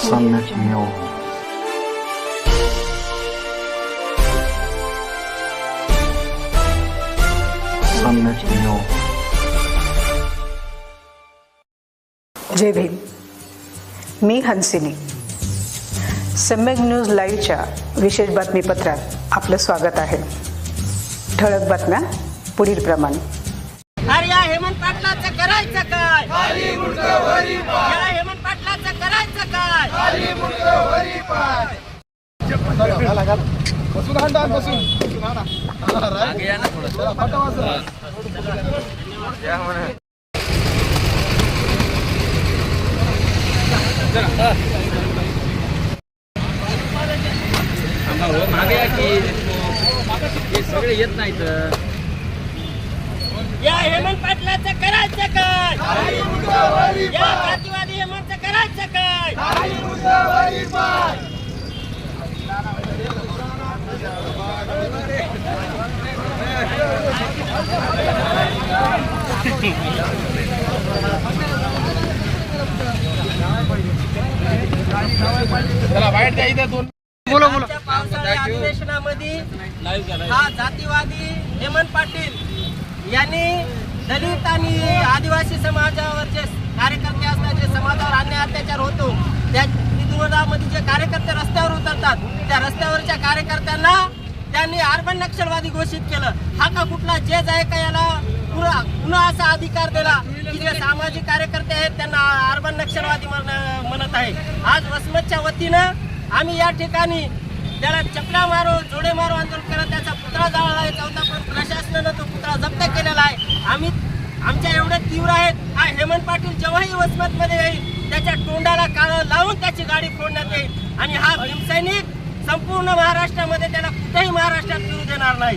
सम्यक न्यूज जय भीम मी हंसिनी. सम्यक न्यूज लाईव्हच्या विशेष बातमीपत्रात आपलं स्वागत आहे. ठळक बातम्या पुढील प्रमाणे. अरे या हेमंत पाटलाचं करायचं काय? मागे की सगळे येत नाहीत या हेमंत पाटलाचं करायचं काय या जातीवादी हेमंतचं करायचं काय अधिवेशनामध्ये हा जातीवादी हेमंत पाटील यांनी दलित आणि आदिवासी समाजावरचे कार्यकर्ते असतात जे समाजावर अन्याय अत्याचार होतो त्या विरोधामध्ये जे कार्यकर्ते रस्त्यावर उतरतात त्या रस्त्यावरच्या कार्यकर्त्यांना त्यांनी अर्बन नक्षलवादी घोषित केलं. हा का कुठला जेज आहे का याला? पूर्ण असा अधिकार दिला की जे सामाजिक कार्यकर्ते आहेत त्यांना अर्बन नक्षलवादी म्हण- म्हणत आहे. आज वसमतच्या वतीनं आम्ही या ठिकाणी त्याला चपला मारो जोडे मारो आंदोलन करत त्याचा पुतळा जाळला आहे. चौथा पण प्रशासनानं तो पुतळा जप्त केलेला आहे. आम्ही आमच्या एवढ्या तीव्र आहेत. हा हेमंत पाटील जेव्हाही वसमतमध्ये येईल त्याच्या तोंडाला काळं लावून त्याची गाडी फोडण्यात येईल. आणि हा भीमसैनिक संपूर्ण महाराष्ट्रामध्ये त्याला कुठेही महाराष्ट्रात फिरू देणार नाही.